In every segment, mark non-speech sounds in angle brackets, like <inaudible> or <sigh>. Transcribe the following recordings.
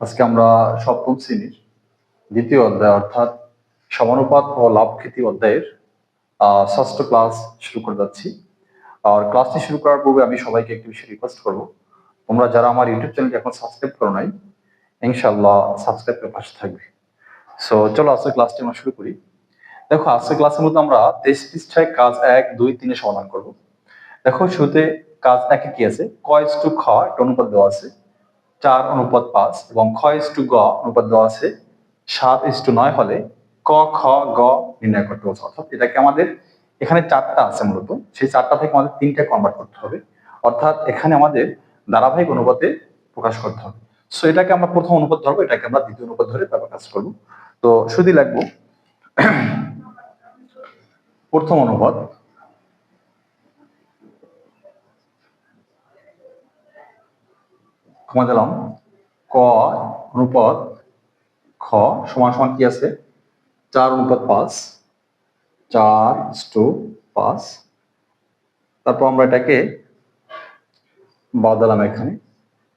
আজকে আমরা সপ্তম শ্রেণির দ্বিতীয় অধ্যায়, অর্থাৎ সমানুপাত ও লাভ খ্যাতি অধ্যায়ের ষষ্ঠ ক্লাস শুরু করে যাচ্ছি। আর ক্লাসটি শুরু করার পূর্বে আমি সবাইকে একটি বিষয় রিকোয়েস্ট করব। তোমরা যারা আমার ইউটিউব চ্যানেলটি এখন সাবস্ক্রাইব করো নাই ইনশাল্লাহ সাবস্ক্রাইব করে পাশে থাকবে। সো চলো আজকে ক্লাসটি আমরা শুরু করি। দেখো আজকে ক্লাসের মধ্যে আমরা তেইশ পৃষ্ঠায় কাজ এক, দুই, তিনে সমাধান করব। দেখো, শুরুতে কাজ একে কি আছে? কয়েস টু খ একটা অনুপাত দেওয়া আছে। চার অনুপাত পাঁচ এবং খ ইস টু গ অনুপাত দেওয়া আছে, সাত ইস টু নয় হলে ক, খ, গ নির্ণয় করতে বলছে। অর্থাৎ এটাকে আমাদের এখানে চারটা আছে মূলত, সেই চারটা থেকে আমাদের তিনটা কনভার্ট করতে হবে। অর্থাৎ এখানে আমাদের ধারাবাহিক অনুপাতে প্রকাশ করতে হবে। সো এটাকে আমরা প্রথম অনুপাত ধরবো, এটাকে আমরা দ্বিতীয় অনুপাত ধরে তারপর কাজ করব। তো শুধু লাগবো, প্রথম অনুপাত ক্ষমা দিলাম। ক অনুপাত খ সমান সমান কি আছে? চার অনুপাত পাঁচ। চার টু পাঁচ। তারপর আমরা এটাকে বাদালাম এখানে।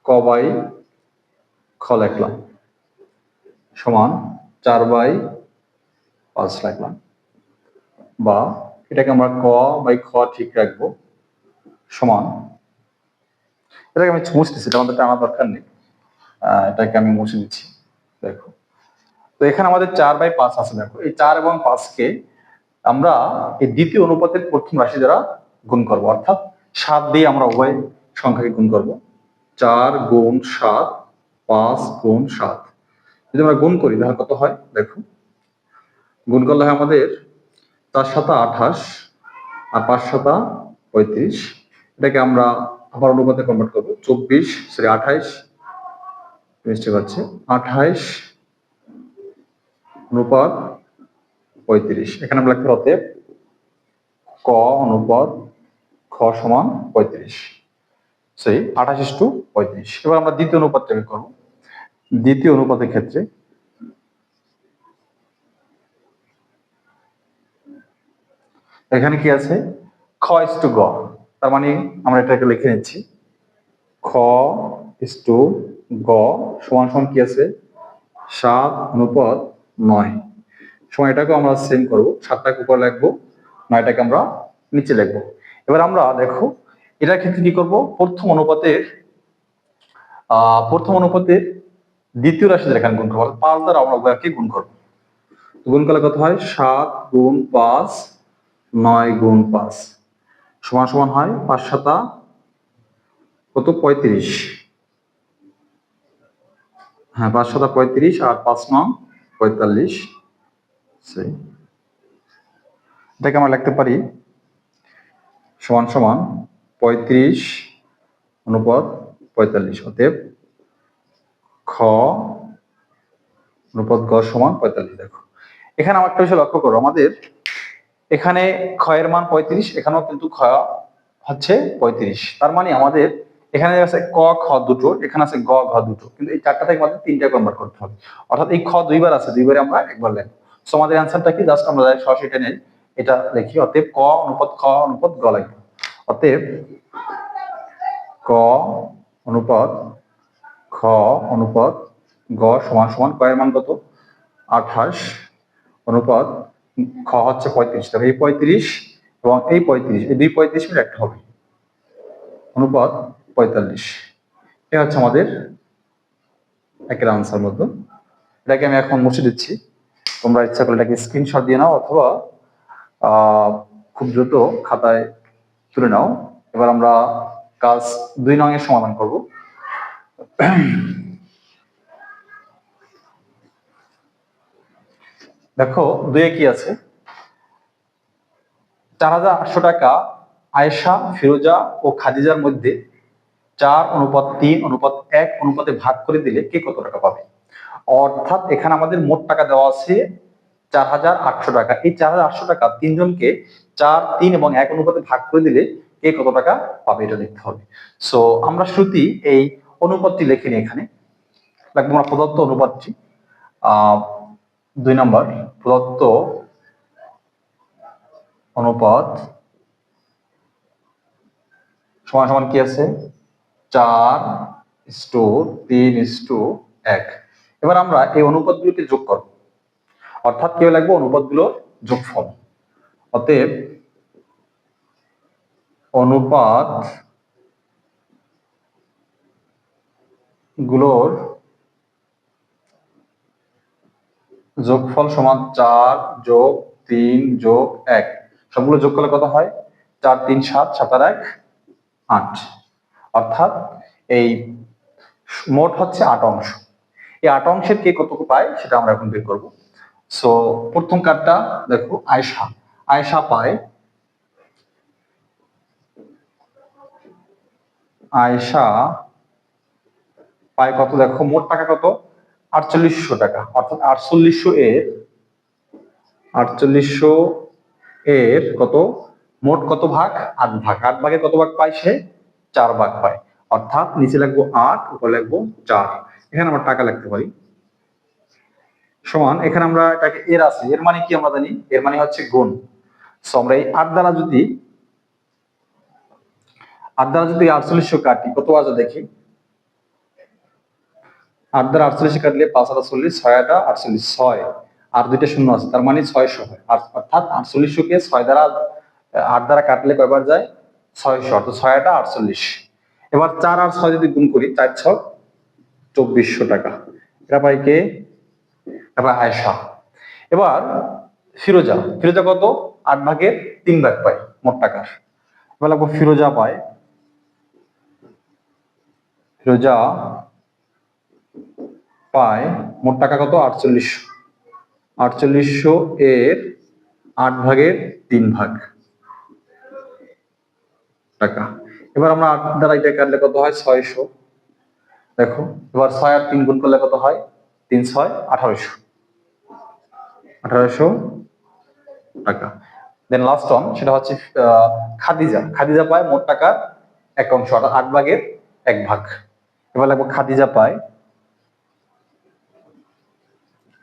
ক বাই খ লিখলাম। সমান চার বাই পাঁচ লিখলাম। বা এটাকে আমরা ক বাই খ ঠিক রাখব। সমান এটাকে আমি মুছতেছি, এটা আমাদের টানা দরকার নেই। এটাকে আমি মুছে দিচ্ছি দেখো। তো এখানে আমাদের চার বাই পাঁচ আছে, দেখো। এই চার এবং পাঁচকে আমরা এই দ্বিতীয় অনুপাতের প্রথম রাশি দ্বারা গুণ করব। অর্থাৎ সাত দিয়ে আমরা উভয় সংখ্যাকে গুণ করব। চার গুণ সাত, পাঁচ গুণ সাত। যদি আমরা গুণ করি, তাহলে কত হয়? দেখো। গুণ করলে হয় আমাদের চার সাতা আঠাশ আর পাঁচ সাতা পঁয়ত্রিশ। এটাকে আমরা আবার অনুপাতে কনভার্ট করব। চব্বিশ সরি আঠাইশ। মিস্টেক হচ্ছে আঠাইশ, অনুপাত পঁয়ত্রিশ। এখানে আমরা লিখতে হতে ক অনুপাত খ সমান পঁয়ত্রিশ। সেই আঠাশ টু পঁয়ত্রিশ। এবার আমরা দ্বিতীয় অনুপাতটাকে করব। দ্বিতীয় অনুপাতের ক্ষেত্রে এখানে কি আছে? খ ইস টু গ। তার মানে আমরা এটাকে লিখে নিচ্ছি। খ ইস গ সমান সমান কি আছে? সাত অনুপাত নয়। সময় এটাকে আমরা সেম করব। সাতটাকে উপর লিখব, নয়টাকে আমরা নিচে লিখব। এবার আমরা দেখো, এটার ক্ষেত্রে কি করব? প্রথম অনুপাতের প্রথম অনুপাতের দ্বিতীয় রাশি দ্বারা এখানে গুণ করব। পাঁচ দ্বারা আমরা উভয়কে গুণ করব। গুণ করলে কত হয়? সাত গুণ পাঁচ, নয় গুণ পাঁচ। সমান সমান হয় পাঁচ সাতা কত? পঁয়ত্রিশ। হ্যাঁ পাঁচ সাতা পঁয়ত্রিশ আর পাঁচ নং পঁয়তাল্লিশ। সেই। এটাকে আমরা লিখতে পারি সমান সমান পঁয়ত্রিশ অনুপাত পঁয়তাল্লিশ, অতএব খ অনুপাত গ সমান পঁয়তাল্লিশ। দেখো, এখানে আমার একটা বিষয় লক্ষ্য করো, আমাদের এখানে ক্ষয়ের মান পঁয়ত্রিশ, এখানেও কিন্তু খ হচ্ছে পঁয়ত্রিশ। তার মানে আমাদের এখানে আছে ক, খ দুটো, এখানে আছে গ, ঘ দুটো। কিন্তু এই চারটা থেকে আমাদের তিনটা কনভার্ট করতে হবে। অর্থাৎ এই খ দুইবার আছে, দুইবারে আমরা একবার লিখব। সো আমাদের অ্যান্সারটা কি? জাস্ট আমরা সরাসরি এটা নেই। এটা লিখি, অতএব ক অনুপাত খ অনুপাত গ লাগবে অতএব ক অনুপাত খ অনুপাত গ সমান সমান কয়ের মান কত? আঠাশ অনুপাত খ হচ্ছে পঁয়ত্রিশ তবে এই পঁয়ত্রিশ এবং এই পঁয়ত্রিশ, এই দুই পঁয়ত্রিশ মিনিট একটা হবে। অনুপাত পঁয়তাল্লিশ। এ হচ্ছে আমাদের একের আনসার মতো। এটাকে আমি এখন মুছে দিচ্ছি। তোমরা ইচ্ছা করলে এটাকে স্ক্রিনশট দিয়ে নাও অথবা খুব দ্রুত খাতায় তুলে নাও। এবার আমরা কাজ দুই নং এর সমাধান করব। দেখো দুয়ে কি আছে? চার হাজার আটশো টাকা আয়েশা, ফিরোজা ও খাদিজার মধ্যে চার অনুপাত তিন, অনুপাত এক, অনুপাতে ভাগ করে দিলে কে কত টাকা পাবে? অর্থাৎ এখানে আমাদের মোট টাকা দেওয়া আছে চার হাজার আটশো টাকা। এই চার হাজার আটশো টাকা তিনজনকে চার, তিন এবং এক অনুপাতে ভাগ করে দিলে কে কত টাকা পাবে এটা দেখতে হবে। সো আমরা শ্রুতি এই অনুপাতটি লিখে নিই এখানে। লাগবে আমরা প্রদত্ত অনুপাতটি। আহ দুই নম্বর, প্রদত্ত অনুপাত সমান সমান কি আছে? চার ইস টু তিন ইস টু এক। এবার আমরা এই অনুপাতগুলোকে যোগ করব। অর্থাৎ কেউ লাগবে? অনুপাতগুলোর যোগফল। অতএব অনুপাতগুলোর যোগফল সমান চার যোগ তিন যোগ এক। সবগুলো যোগ করলে কত হয়? চার, তিন, সাত সাত আর এক, আট। অর্থাৎ এই মোট হচ্ছে আট অংশ। এই আট অংশের কে কতটুকু পায় সেটা আমরা এখন বের করব। সো প্রথম কার্ডটা দেখো আয়সা আয়সা পায় আয়সা পায় কত দেখো, মোট টাকা কত? আটচল্লিশশো টাকা, অর্থাৎ আটচল্লিশশো এর আটচল্লিশশো এর কত? মোট কত ভাগ? আট ভাগ। আট ভাগে কত ভাগ পায় সে? চার ভাগ পায়। অর্থাৎ নিচে লাগবো আট, উপরে লাগবো চার। এখানে আমরা টাকা লিখতে পারি। সমান, এখানে আমরা এটাকে এর আছে। এর মানে কি আমরা জানি? এর মানে হচ্ছে গুণ। সো আমরা এই আট দ্বারা যদি, আট দ্বারা যদি আটচল্লিশশো কাটি, কত আছে দেখি? আট দ্বারা আটচল্লিশ কাটলে পাঁচ হাজার চল্লিশ ছয় আটা আটচল্লিশ, ছয়। আর দুইটা শূন্য আছে, তার মানে ছয়শো হয়। অর্থাৎ ছয় দ্বারা আট দ্বারা কাটলে কয়বার যায়? ছয়শো, অর্থাৎ ছয় আটা আটচল্লিশ। এবার চার আর ছয় যদি গুণ করি, চার চব্বিশশো টাকা। পাই কে? আয়সা এবার ফিরোজা ফিরোজা কত? আট ভাগের তিন ভাগ পায়, মোট টাকার এবার লাগবো ফিরোজা পায়। ফিরোজা পায়, মোট টাকা কত? আটচল্লিশশো। আটচল্লিশশো এর আট ভাগের তিন ভাগ টাকা। এবার আমরা আট দ্বারা এটা কাটলে কত হয়? ছয়শো। দেখো, এবার ছয় আর তিন গুণ করলে কত হয়? তিন, ছয়, আঠারোশো। আঠারোশো টাকা। দেন লাস্ট অন সেটা হচ্ছে খাদিজা। খাদিজা পায় মোট টাকার এক অংশ আট ভাগের এক ভাগ। এবার লাগবো খাদিজা পায়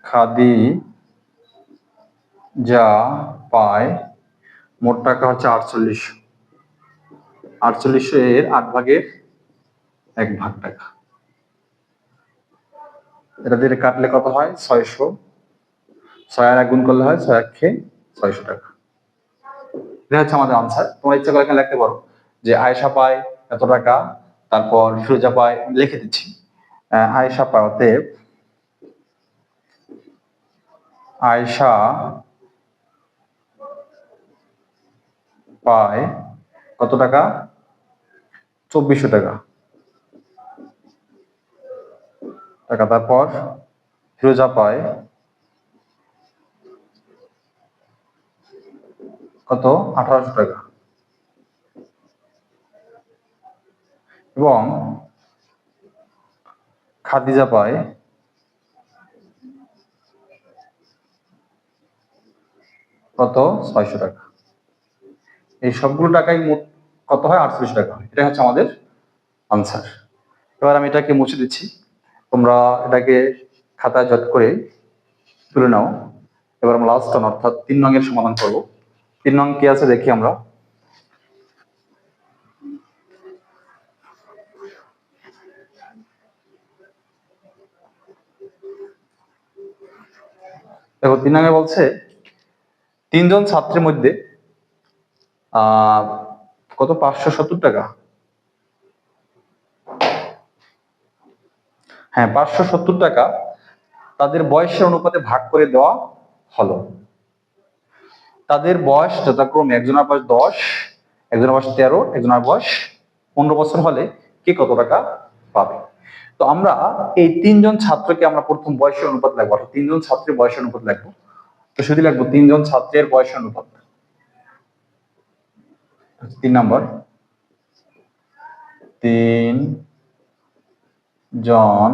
খাদি যা পায়, মোট টাকা হচ্ছে আটচল্লিশশো আটচল্লিশশো এর আট ভাগের এক ভাগ টাকা। এটা দিয়ে কাটলে কত হয়? ছয়শো। ছয় এক গুণ করলে হয় ছয় একে ছয়শো টাকা। এটা হচ্ছে আমাদের আনসার তোমার ইচ্ছা করে এখানে লিখতে পারো যে আয়েশা পায় এত টাকা, তারপর ফিরোজা পায় লিখে দিচ্ছি। আয়েশা পায়, অতএব আয়েশা পায় কত টাকা? চব্বিশশো টাকা। টাকা তারপর ফিরোজা পায় কত? আঠারোশো টাকা। এবং খাদিজা পায় কত? ছয়শো টাকা। এই সবগুলো টাকাই মোট কত হয়? আটচল্লিশ টাকা হয়। এটা হচ্ছে আমাদের আনসার এবার আমি এটাকে মুছে দিচ্ছি। তোমরা এটাকে খাতায় জট করে তুলে নাও। এবার আমরা লাস্ট অন অর্থাৎ তিন নঙের সমাধান করব। তিন নং কি আছে? দেখি আমরা। দেখো, তিন নঙে বলছে তিনজন ছাত্রের মধ্যে কত? পাঁচশো সত্তর টাকা। হ্যাঁ পাঁচশো সত্তর টাকা তাদের বয়সের অনুপাতে ভাগ করে দেওয়া হলো। তাদের বয়স যথাক্রমে একজনের বয়স দশ, একজনের বয়স তেরো, একজনের বয়স পনেরো বছর হলে কে কত টাকা পাবে? তো আমরা এই তিনজন ছাত্রকে আমরা প্রথম বয়সের অনুপাত লাগবো অর্থাৎ তিনজন ছাত্রের বয়সের অনুপাত লাগবো শুধু লাগবো তিনজন ছাত্রের বয়সের অনুপাত। তিন নম্বর। তিন জন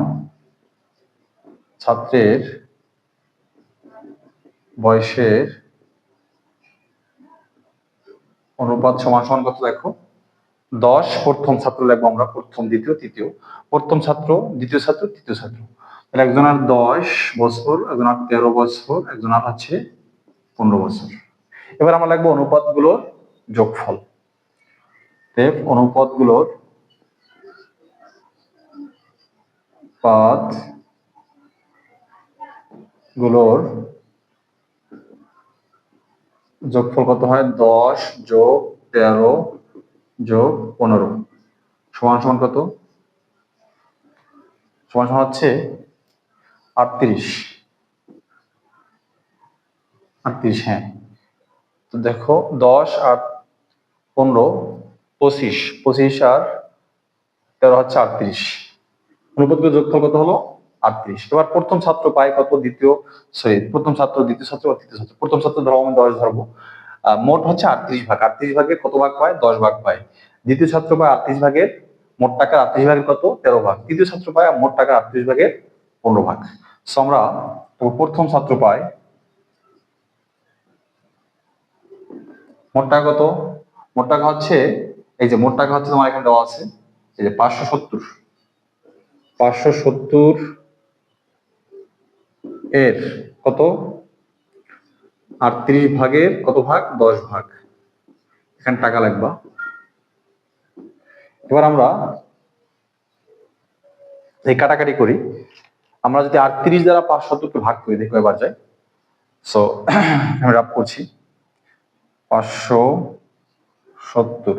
ছাত্রের বয়সের অনুপাত সমান সমান কত দেখো দশ, প্রথম ছাত্র লাগবো আমরা, প্রথম, দ্বিতীয়, তৃতীয়। প্রথম ছাত্র, দ্বিতীয় ছাত্র, তৃতীয় ছাত্র। একজনের দশ বছর, একজনের তেরো বছর, একজনের আছে পনেরো বছর। এবার আমরা লাগবো অনুপাতগুলোর যোগফল। দেব অনুপাতগুলোর পাতগুলোর যোগফল কত হয়? দশ যোগ তেরো যোগ পনেরো। সমান সমান কত? সমান সমান হচ্ছে আটত্রিশ। আটত্রিশ হ্যাঁ। তো দেখো, দশ আর পনেরো, পঁচিশ। পঁচিশ আর তেরো হচ্ছে আটত্রিশ। অনুপাতগুলো যোগফল কত হলো? আটত্রিশ। এবার প্রথম ছাত্র পায় কত? দ্বিতীয়, সরি, প্রথম ছাত্র, দ্বিতীয় ছাত্র তৃতীয় ছাত্র? প্রথম ছাত্র ধরো, আমি দশ ধরবো। মোট হচ্ছে আটত্রিশ ভাগ। আটত্রিশ ভাগে কত ভাগ পায়? দশ ভাগ পায়। দ্বিতীয় ছাত্র পায় আটত্রিশ ভাগের মোট টাকা আটত্রিশ ভাগের কত? তেরো ভাগ। তৃতীয় ছাত্র পায় মোট টাকা আটত্রিশ ভাগের পনেরো ভাগ। আমরা প্রথম ছাত্র পাই। মোট টাকা কত? মোট টাকা হচ্ছে, এই যে মোট টাকা হচ্ছে তোমার এখানে দেওয়া আছে, এই যে পাঁচশো সত্তর। পাঁচশো সত্তর এর কত? আর আটত্রিশ ভাগের কত ভাগ? দশ ভাগ। এখানে টাকা লাগবা। এবার আমরা এই কাটাকাটি করি। আমরা যদি আটত্রিশ দ্বারা পাঁচ সত্তরকে ভাগ করি, দেখো এবার যাই। সো <clears throat> আমি রাপ করছি। পাঁচশো সত্তর।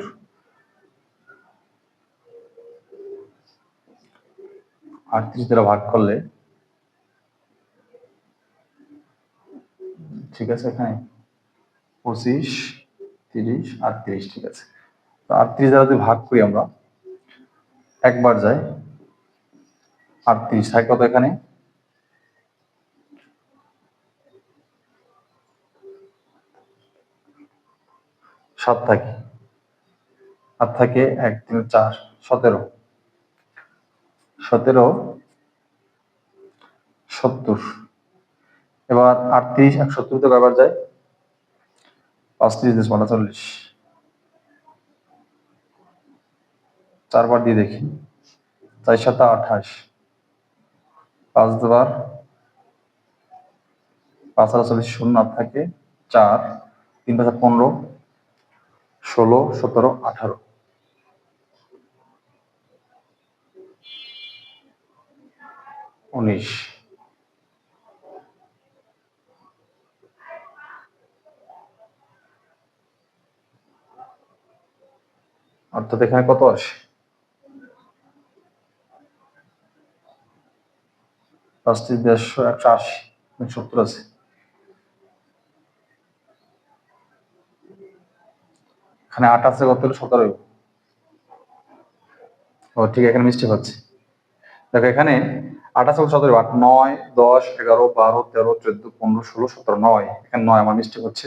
আটত্রিশ দ্বারা ভাগ করলে, ঠিক আছে এখানে? পঁচিশ, তিরিশ, আটত্রিশ, ঠিক আছে। তো আটত্রিশ দ্বারা যদি ভাগ করি আমরা, একবার যাই। আটত্রিশ থাকে কত এখানে? সাত থাকে। সাত থাকে এক, তিন, চার, সতেরো। সতেরো, সত্তর। এবার আটত্রিশ এক সত্তর থেকে কয়বার যায়? পাঁচ ত্রিশ দেশ চল্লিশ। চারবার দিয়ে দেখি। চার সাত আঠাশ। পাঁচ দুবার। পাঁচ হাজার চল্লিশ শূন্য থাকে। চার, তিন পাঁচ পনেরো, ষোলো, সতেরো, আঠারো। উনিশ। অর্থাৎ এখানে কত আসে? পাঁচটি দেড়শো একশো আশি সত্তর আছে এখানে আট আছে, কত হলো? সতেরো। ও, ঠিক, এখানে মিস্টেক হচ্ছে। দেখো, এখানে আঠাশ এবং সতেরো। আট, নয়, দশ, এগারো, বারো, তেরো, চোদ্দ, পনেরো, ষোলো, সতেরো, নয়। এখানে নয়, আমার মিস্টেক হচ্ছে।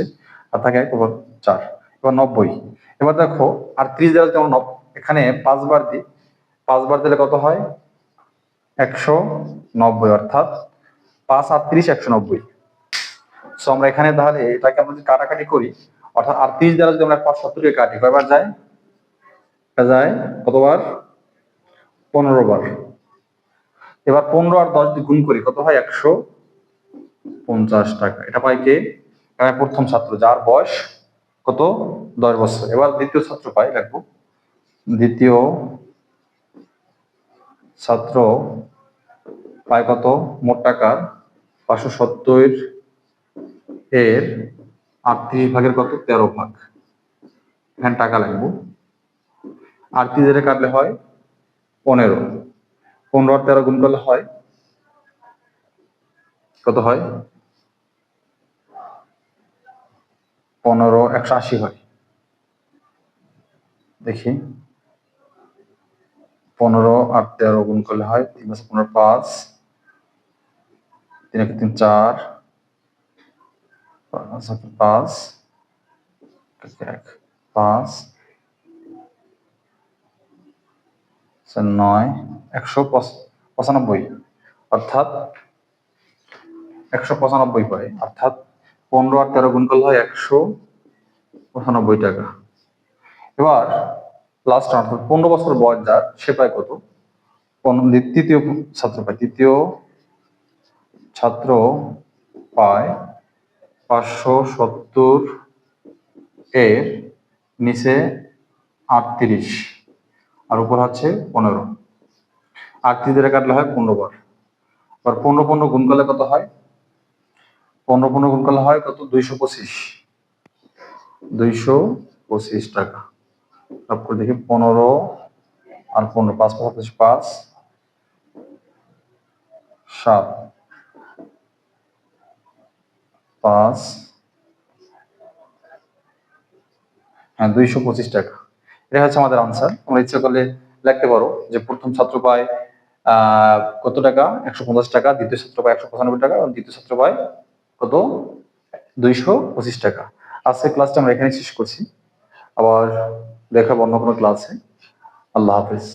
আর থাকে এবার চার, এবার নব্বই। এবার দেখো, আর ত্রিশ দেওয়া যেমন এখানে পাঁচবার দিই পাঁচবার দিলে কত হয়? একশো নব্বই অর্থাৎ পাঁচ আটত্রিশ একশো নব্বই। সো আমরা এখানে তাহলে এটাকে আমরা যদি কাটাকাটি করি, অর্থাৎ আটত্রিশ দ্বারা যদি আমরা পাঁচ সত্তরকে কাটি, কয়বার যায়? যায় কতবার? পনেরো বার। এবার পনেরো আর দশ গুণ করি, কত হয়? একশো পঞ্চাশ টাকা। এটা পাই কে? এখানে প্রথম ছাত্র, যার বয়স কত? দশ বছর। এবার দ্বিতীয় ছাত্র পাই লিখব দ্বিতীয় ছাত্র পায় কত? মোট টাকার পাঁচশো সত্তর এর আটত্রিশ ভাগের কত? তেরো ভাগ। এখানে টাকা লাগবো। আটত্রিশ এর কাটলে হয় পনেরো। পনেরো আর তেরো গুণ করলে হয় কত হয়? পনেরো, একশো আশি হয়। দেখি। পনেরো আর তেরো গুণ করলে হয় তিন পাঁচ, পনেরো পাঁচ। তিন একে, তিন, চার, পাঁচ একে, পাঁচ নয়, একশো পঁচ- পঁচানব্বই। অর্থাৎ একশো পঁচানব্বই পায় অর্থাৎ পনেরো আর তেরো গুণ করলে হয় একশো পঁচানব্বই টাকা। এবার লাস্ট অর্থাৎ পনেরো বছর বয়স যার, সে পায় কত? তৃতীয় ছাত্র পায়। তৃতীয় ছাত্র পায় পাঁচশো সত্তর এর নিচে আটত্রিশ, আর উপর হচ্ছে পনেরো। আটত্রিশ দিয়ে কাটলে হয় পনেরো বার। আর পনেরো পনেরো গুণ করলে কত হয়? পনেরো পনেরো গুণ করলে হয় কত? দুইশো পঁচিশ। দুইশো পঁচিশ টাকা। তারপর দেখি পনেরো আর পনেরো, পাঁচ পাঁচ পাঁচ, সাত। পাঁচ হ্যাঁ দুইশো পঁচিশ টাকা। এটা হচ্ছে আমাদের আনসার তোমরা ইচ্ছা করলে লিখতে পারো যে প্রথম ছাত্র পায় কত টাকা? একশো পঞ্চাশ টাকা। দ্বিতীয় ছাত্র পায় একশো পঁচানব্বই টাকা এবং দ্বিতীয় ছাত্র পায় কত? দুইশো পঁচিশ টাকা। আজকের ক্লাসটা আমরা এখানে শেষ করছি। আবার দেখাবো অন্য কোনো ক্লাসে আল্লাহ হাফিজ।